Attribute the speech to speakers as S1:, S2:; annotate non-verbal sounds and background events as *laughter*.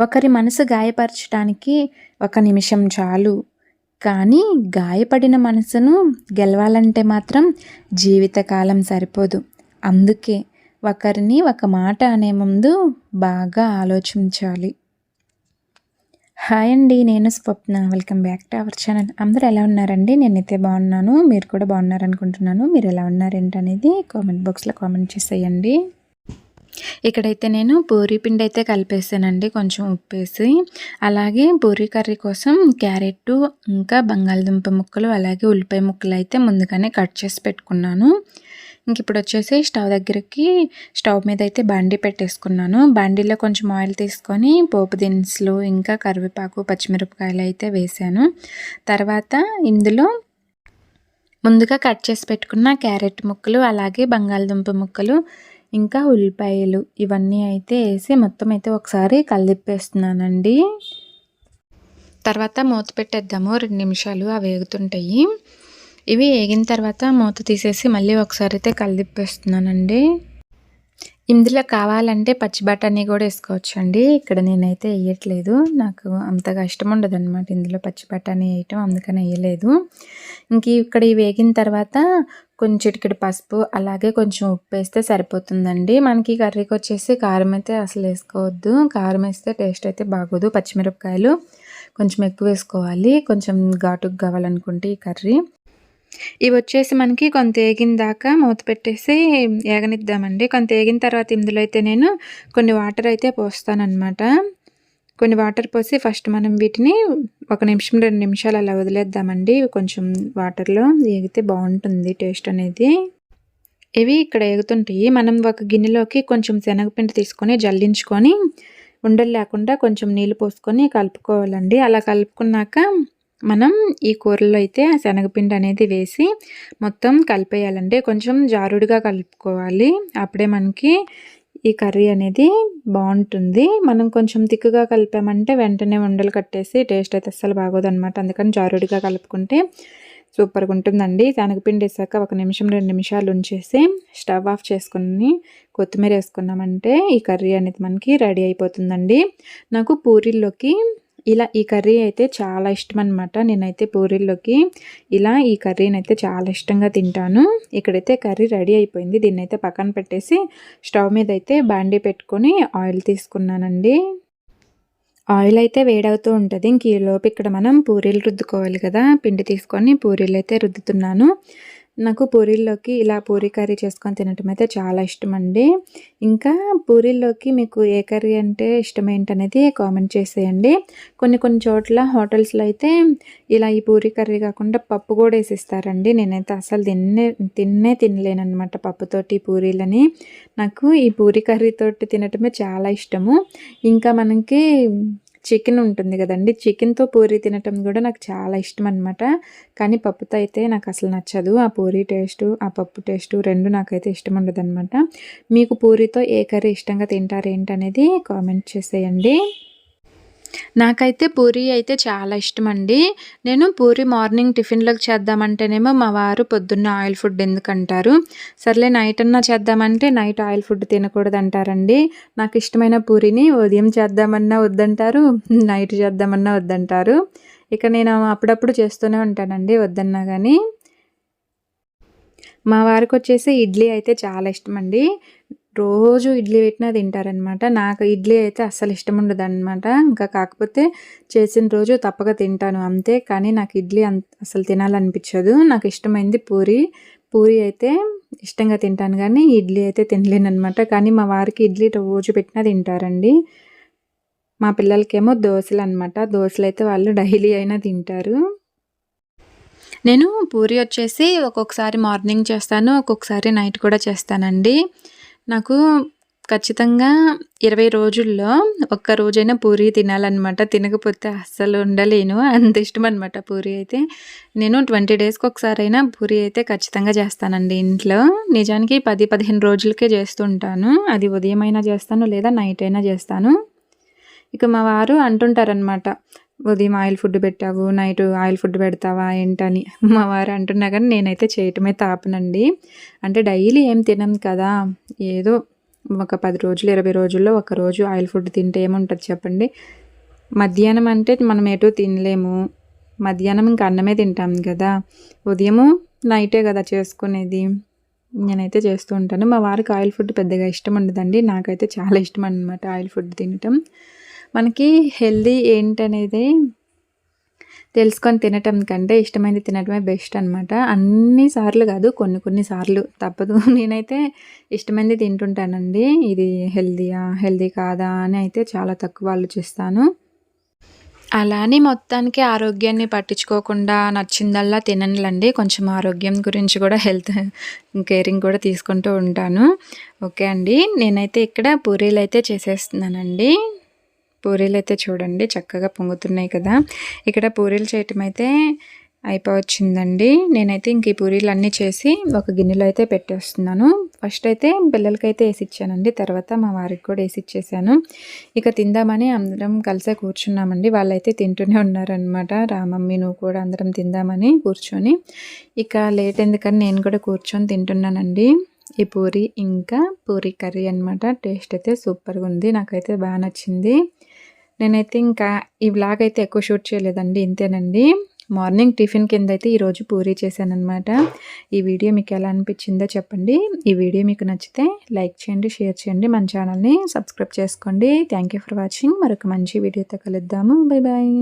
S1: ఒకరి మనసు గాయపరచడానికి ఒక నిమిషం చాలు. కానీ గాయపడిన మనసును గెలవాలంటే మాత్రం జీవితకాలం సరిపోదు. అందుకే ఒకరిని ఒక మాట అనే ముందు బాగా ఆలోచించాలి. హాయ్ అండి నేను Swapna. Welcome back to our channel. అందరూ ఎలా ఉన్నారండి? నేనైతే బాగున్నాను. మీరు కూడా బాగున్నారనుకుంటున్నాను. మీరు ఎలా ఉన్నారేంటనేది కామెంట్ బాక్స్లో కామెంట్ చేసేయండి. ఇక్కడైతే నేను పూరీ పిండి అయితే కలిపేసానండి కొంచెం ఉప్పేసి. అలాగే పూరీ కర్రీ కోసం క్యారెట్ ఇంకా బంగాళదుంప ముక్కలు అలాగే ఉల్లిపాయ ముక్కలు అయితే ముందుగానే కట్ చేసి పెట్టుకున్నాను. ఇంక ఇప్పుడు వచ్చేసి స్టవ్ దగ్గరికి స్టవ్ మీద అయితే బండి పెట్టేసుకున్నాను. బండిలో కొంచెం ఆయిల్ తీసుకొని పోపు దినుసులు ఇంకా కరివేపాకు పచ్చిమిరపకాయలు అయితే వేసాను. తర్వాత ఇందులో ముందుగా కట్ చేసి పెట్టుకున్న క్యారెట్ ముక్కలు అలాగే బంగాళదుంప ముక్కలు ఇంకా ఉల్లిపాయలు ఇవన్నీ అయితే వేసి మొత్తం అయితే ఒకసారి కలిపేస్తున్నానండి. తర్వాత మూత పెట్టేద్దాము. రెండు నిమిషాలు అవి వేగుతుంటాయి. ఇవి వేగిన తర్వాత మూత తీసేసి మళ్ళీ ఒకసారి అయితే కలిపేస్తున్నానండి. ఇందులో కావాలంటే పచ్చి బఠానీ కూడా వేసుకోవచ్చండి. ఇక్కడ నేనైతే వేయట్లేదు. నాకు అంతగా ఇష్టం ఉండదు అనమాట ఇందులో పచ్చి బఠానీ వేయటం. అందుకని వేయలేదు. ఇంక ఇక్కడ వేగిన తర్వాత కొంచెం చిటికెడు పసుపు అలాగే కొంచెం ఉప్పు వేస్తే సరిపోతుందండి. మనకి కర్రీకి వచ్చేసి కారం అయితే అసలు వేసుకోవద్దు. కారం వేస్తే టేస్ట్ అయితే బాగోదు. పచ్చిమిరపకాయలు కొంచెం ఎక్కువ వేసుకోవాలి. కొంచెం ఘాటుకు కావాలనుకుంటే ఈ కర్రీ. ఇవి వచ్చేసి మనకి కొంత ఏగిన దాకా మూత పెట్టేసి ఏగనిద్దామండి. కొంత ఏగిన తర్వాత ఇందులో అయితే నేను కొన్ని వాటర్ అయితే పోస్తానమాట కొన్ని వాటర్ పోసి ఫస్ట్ మనం వీటిని ఒక నిమిషం రెండు నిమిషాలు అలా వదిలేద్దామండి. కొంచెం వాటర్లో ఏగితే బాగుంటుంది టేస్ట్ అనేది. ఇవి ఇక్కడ ఎగుతుంటాయి మనం ఒక గిన్నెలోకి కొంచెం శనగపిండి తీసుకొని జల్లించుకొని ఉండలు లేకుండా కొంచెం నీళ్ళు పోసుకొని కలుపుకోవాలండి. అలా కలుపుకున్నాక మనం ఈ కూరలో అయితే శనగపిండి అనేది వేసి మొత్తం కలిపేయాలండి కొంచెం జారుడుగా కలుపుకోవాలి. అప్పుడే మనకి ఈ కర్రీ అనేది బాగుంటుంది. మనం కొంచెం తిక్కుగా కలిపామంటే వెంటనే ఉండలు కట్టేసి టేస్ట్ అయితే అస్సలు బాగోదన్నమాట. అందుకని జారుడిగా కలుపుకుంటే సూపర్గా ఉంటుందండి. శనగపిండి వేసాక ఒక నిమిషం రెండు నిమిషాలు ఉంచేసి స్టవ్ ఆఫ్ చేసుకుని కొత్తిమీర వేసుకున్నామంటే ఈ కర్రీ అనేది మనకి రెడీ అయిపోతుందండి. నాకు పూరీల్లోకి ఇలా ఈ కర్రీ అయితే చాలా ఇష్టం అనమాట నేనైతే పూరీల్లోకి ఇలా ఈ కర్రీని అయితే చాలా ఇష్టంగా తింటాను. ఇక్కడైతే కర్రీ రెడీ అయిపోయింది. దీన్ని అయితే పక్కన పెట్టేసి స్టవ్ మీద అయితే బాండీ పెట్టుకొని ఆయిల్ తీసుకున్నానండి. ఆయిల్ అయితే వేడవుతూ ఉంటుంది. ఇంక ఈలోపు ఇక్కడ మనం పూరీలు రుద్దుకోవాలి కదా. పిండి తీసుకొని పూరీలు అయితే రుద్దుతున్నాను. నాకు పూరీల్లోకి ఇలా పూరీ కర్రీ చేసుకొని తినటం అయితే చాలా ఇష్టం అండి ఇంకా పూరీల్లోకి మీకు ఏ కర్రీ అంటే ఇష్టం ఏంటనేది కామెంట్ చేసేయండి. కొన్ని కొన్ని చోట్ల హోటల్స్లో అయితే ఇలా ఈ పూరీ కర్రీ కాకుండా పప్పు కూడా వేసిస్తారండి. నేనైతే అసలు తిన్నే తిన్నే తినలేనమాట పప్పుతోటి పూరీలని. నాకు ఈ పూరీ కర్రీతోటి తినటమే చాలా ఇష్టము. ఇంకా మనకి చికెన్ ఉంటుంది కదండి. చికెన్తో పూరి తినటం కూడా నాకు చాలా ఇష్టం అనమాట కానీ పప్పుతో అయితే నాకు అసలు నచ్చదు. ఆ పూరి టేస్ట్ ఆ పప్పు టేస్ట్ రెండు నాకైతే ఇష్టం ఉండదు అనమాట మీకు పూరితో ఏ కర్రీ ఇష్టంగా తింటారు ఏంటనేది కామెంట్ చేసేయండి. నాకైతే పూరి అయితే చాలా ఇష్టం అండి నేను పూరి మార్నింగ్ టిఫిన్లోకి చేద్దామంటేనేమో మా వారు పొద్దున్న ఆయిల్ ఫుడ్ ఎందుకంటారు. సర్లే నైట్ అన్నా చేద్దామంటే నైట్ ఆయిల్ ఫుడ్ తినకూడదంటారండి. నాకు ఇష్టమైన పూరిని ఉదయం చేద్దామన్నా వద్దంటారు నైట్ చేద్దామన్నా వద్దంటారు. ఇక నేను అప్పుడప్పుడు చేస్తూనే ఉంటానండి వద్దన్నా కానీ మా వారికి వచ్చేసి ఇడ్లీ అయితే చాలా ఇష్టం అండి రోజు ఇడ్లీ పెట్టినా తింటారనమాట నాకు ఇడ్లీ అయితే అస్సలు ఇష్టం ఉండదు అనమాట ఇంకా కాకపోతే చేసిన రోజు తప్పక తింటాను అంతే. కానీ నాకు ఇడ్లీ అంత అసలు తినాలనిపించదు. నాకు ఇష్టమైంది పూరి. పూరి అయితే ఇష్టంగా తింటాను కానీ ఇడ్లీ అయితే తినలేనమాట కానీ మా వారికి ఇడ్లీ రోజు పెట్టినా తింటారండి. మా పిల్లలకేమో దోశలు అనమాట దోశలు అయితే వాళ్ళు డైలీ అయినా తింటారు. నేను పూరి వచ్చేసి ఒక్కొక్కసారి మార్నింగ్ చేస్తాను. ఒక్కొక్కసారి నైట్ కూడా చేస్తానండి. నాకు ఖచ్చితంగా ఇరవై రోజుల్లో ఒక్క రోజైనా పూరి తినాలన్నమాట. తినకపోతే అస్సలు ఉండలేను. అంత ఇష్టం అనమాట పూరి అయితే. నేను ట్వంటీ డేస్కి ఒకసారి అయినా పూరి అయితే ఖచ్చితంగా చేస్తానండి ఇంట్లో. నిజానికి పది పదిహేను రోజులకే చేస్తుంటాను. అది ఉదయం అయినా చేస్తాను లేదా నైట్ అయినా చేస్తాను. ఇక మా వారు అంటుంటారనమాట ఉదయం ఆయిల్ ఫుడ్ పెట్టావు నైట్ ఆయిల్ ఫుడ్ పెడతావా ఏంటని మా వారు అంటున్నా కానీ నేనైతే చేయటమే తాపనండి. అంటే డైలీ ఏం తినం కదా ఏదో ఒక పది రోజులు ఇరవై రోజుల్లో ఒక రోజు ఆయిల్ ఫుడ్ తింటే ఏముంటుంది చెప్పండి. మధ్యాహ్నం అంటే మనం ఎటు తినలేము. మధ్యాహ్నం ఇంకా అన్నమే తింటాం కదా. ఉదయము నైటే కదా చేసుకునేది. నేనైతే చేస్తూ ఉంటాను. మా వారికి ఆయిల్ ఫుడ్ పెద్దగా ఇష్టం ఉండదండి. నాకైతే చాలా ఇష్టం అనమాట ఆయిల్ ఫుడ్ తినటం. మనకి హెల్దీ ఏంటనేది తెలుసుకొని తినటం కంటే ఇష్టమైనది తినటమే బెస్ట్ అనమాట అన్ని సార్లు కాదు కొన్ని కొన్ని సార్లు తప్పదు. *laughs* నేనైతే ఇష్టమైనది తింటుంటానండి. ఇది హెల్దీయా హెల్దీ కాదా అని అయితే చాలా తక్కువ ఆలోచిస్తాను అలానే మొత్తానికి ఆరోగ్యాన్ని పట్టించుకోకుండా నచ్చిందల్లా తిననులండి. కొంచెం ఆరోగ్యం గురించి కూడా హెల్త్ కేరింగ్ కూడా తీసుకుంటూ ఉంటాను. ఓకే అండి. నేనైతే ఇక్కడ పూరీలు అయితే చేసేస్తున్నానండి. పూరీలు అయితే చూడండి చక్కగా పొంగుతున్నాయి కదా. ఇక్కడ పూరీలు చేయటం అయితే అయిపోవచ్చిందండి. నేనైతే ఇంక ఈ పూరీలు అన్నీ చేసి ఒక గిన్నెలో అయితే పెట్టేస్తున్నాను. ఫస్ట్ అయితే పిల్లలకైతే వేసి ఇచ్చానండి తర్వాత మా వారికి కూడా వేసి ఇచ్చేసాను ఇక తిందామని అందరం కలిసే కూర్చున్నామండి. వాళ్ళైతే తింటూనే ఉన్నారనమాట రామమ్మి నువ్వు కూడా అందరం తిందామని కూర్చొని. ఇక లేట్ ఎందుకని నేను కూడా కూర్చొని తింటున్నానండి. ఈ పూరి ఇంకా పూరి కర్రీ అనమాట టేస్ట్ అయితే సూపర్గా ఉంది. నాకైతే బాగా నచ్చింది. నేనైతే ఇంకా ఈ బ్లాగ్ అయితే ఎక్కువ షూట్ చేయలేదండి ఇంతేనండి. మార్నింగ్ టిఫిన్ కింద అయితే ఈరోజు పూరీ చేశానమాట ఈ వీడియో మీకు ఎలా అనిపించిందో చెప్పండి. ఈ వీడియో మీకు నచ్చితే లైక్ చేయండి షేర్ చేయండి మన ఛానల్ని సబ్స్క్రైబ్ చేసుకోండి. Thank for watching. మరొక మంచి వీడియోతో కలుద్దాము. Bye bye.